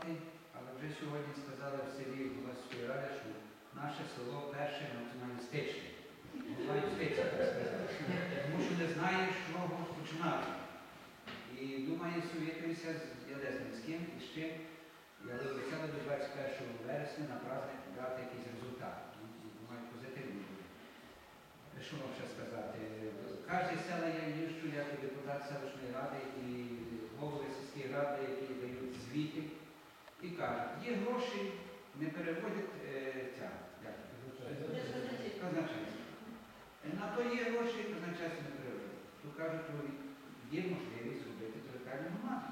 працювати, але вже сьогодні сказали в селі обласної ради, що наше село перше націоналістичне. Тому що не знає, з чого починати. І думає, совєтується з я не знаю, з ким і з чим. Але обіцяли до 21 вересня на праздник дати якийсь результат. Ну, Думаю, позитивний буде. Що вам ще сказати? Кожне села я їжджу, як і депутат селищної ради і голови сільської ради, які дають звіти, і кажуть, є гроші, не переводять е, ця, як, казначейство. На то є гроші, казначейство не переводять. То кажуть, є можливість зробити територіальну громаду.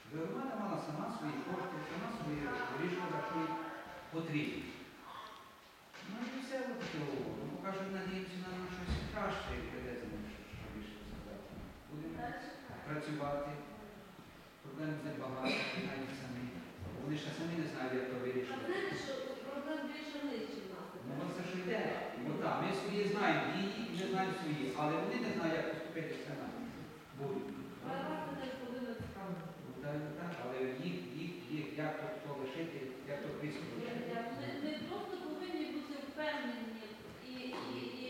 Щоб громада мала сама свої кошти, сама свої рішення, що їй потрібно. Ну і все от таке говорю. Ну, покажуть, надіємося на щось краще, і прийде за ним, що що більше сказати. Будемо працювати. Проблем небагато, знаєте самі. Вони ще самі не знають, як то А вирішити. знаєте, що проблем більше нижче в нас. Ну, от це що йде. Бо так, ми свої знаємо дії ми знаємо свої, але вони не знають, як поступити з цими. Будуть. Права теж повинна цікавити. Ну, так, так, але їх, їх, їх, як то, то лишити, як то близько лишити. Ми, ми просто повинні бути впевнені і, і, і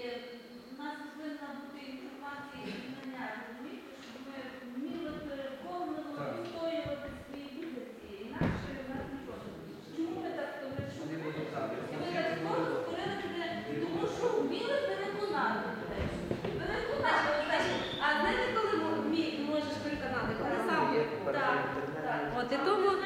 в нас повинна бути інформація і знання, розумієте, щоб ми вміли переконано Так. відстоювати свої позиції. Інакше в нас нічого не буде. Чому ми так Вони говоримо? будуть так. Ми так скоро створили тебе, тому що вміли переконати людей. Переконати людей. А знаєте, коли мо- вмі- можеш переконати? Коли сам так, так. От і тому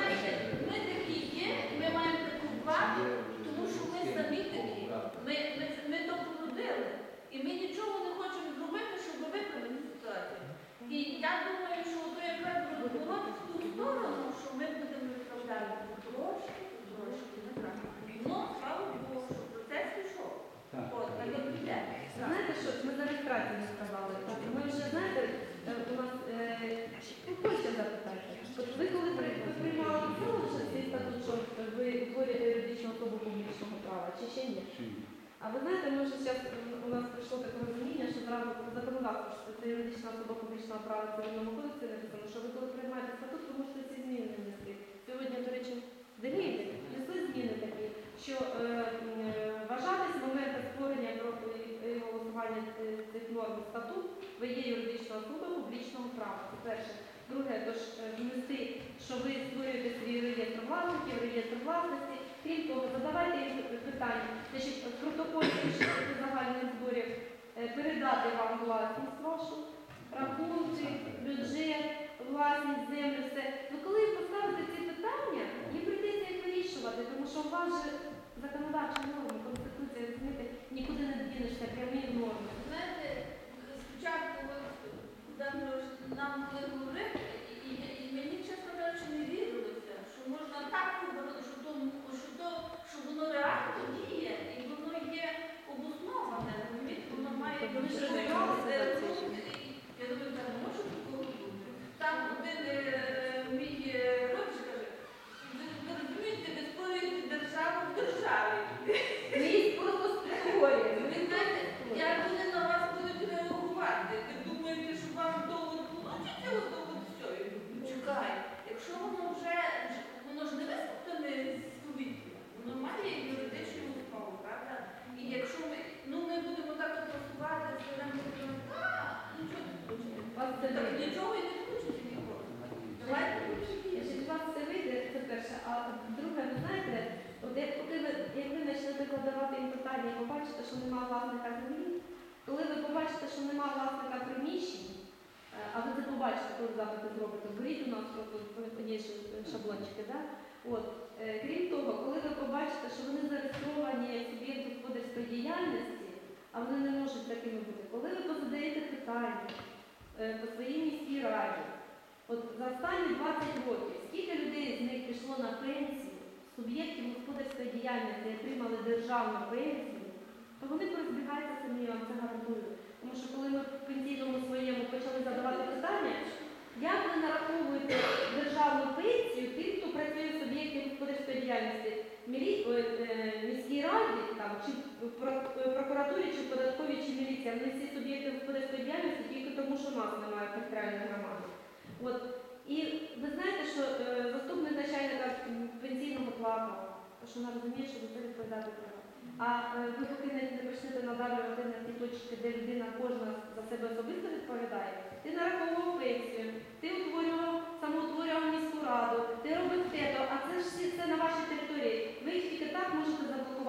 ми такі є, ми маємо таку владу, тому що ми самі такі. Ми, ми, ми то породили. І ми нічого не хочемо зробити, щоб виправити ситуацію. І я думаю, що то якраз розворот в ту сторону, що ми будемо відправляти трошки, трошки, не так. Ну, слава Богу, що процес пішов. Так. От, так як іде. знаєте, що ми за реєстрацію не сказали. Так, Ми вже знаєте, е, у нас е, ну, хочеться запитати. От ви коли при- ви приймали право що цей статут, що ви утворюєте юридичну особу публічного права, чи ні? А ви знаєте, ми вже зараз у нас прийшло таке розуміння, що зразу законодавство, що це юридична особа публічного права в цивільному кодексі написано, що ви коли приймаєте статут, ви можете ці зміни внести. Сьогодні, до речі, дивіться, внесли зміни такі, що е, е, вважатись з моменту створення і- і голосування цих норм статут, ви є юридична особа публічного права. Це перше. Друге, тож е, внести, що ви створюєте свій реєстр власників, реєстр власності. Крім того, задавайте їм питання, значить, в протоколі загальних зборів е, передати вам власність вашу, рахунки, бюджет, власність, землю, все. Ну коли ви поставите ці питання, їм прийдеться їх вирішувати, тому що у вас же законодавчі норми, happening побачите, що немає власника землі, коли ви побачите, що немає власника приміщень, е, а ви це побачите, коли запити зробите, беріть у нас є шаблончики, да? От, е, крім того, коли ви побачите, що вони зареєстровані як суб'єкт господарської діяльності, а вони не можуть такими бути, коли ви позадаєте питання е, по своїй міській раді, От за останні 20 років, скільки людей з них пішло на пенсію, суб'єктів господарської діяльності отримали державну пенсію, то вони порозбігаються самі, я вам це гарантую. Тому що коли ми в пенсійному своєму почали задавати питання, як ви нараховуєте державну пенсію тим, хто працює в суб'єкті господарської діяльності в мілі- е, е, міській раді, там, чи в про- е, прокуратурі, чи податковій, чи міліції, вони всі суб'єкти господарської діяльності тільки тому, що нас немає територіальної громади. От. І ви знаєте, що е, заступник начальника пенсійного тому що вона розуміє, що це відповідати треба. А е, ви поки не, не почнете надавлювати на ті точки, де людина кожна за себе особисто відповідає,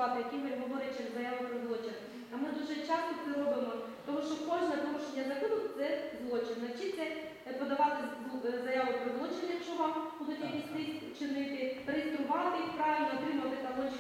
заблокувати, як Ігор говорить через заяву про злочин. А ми дуже часто це робимо, тому що кожне порушення закону це злочин. Навчіться е, подавати е, заяву про злочин, якщо вам будуть якісь чинити, реєструвати їх правильно, отримати талончики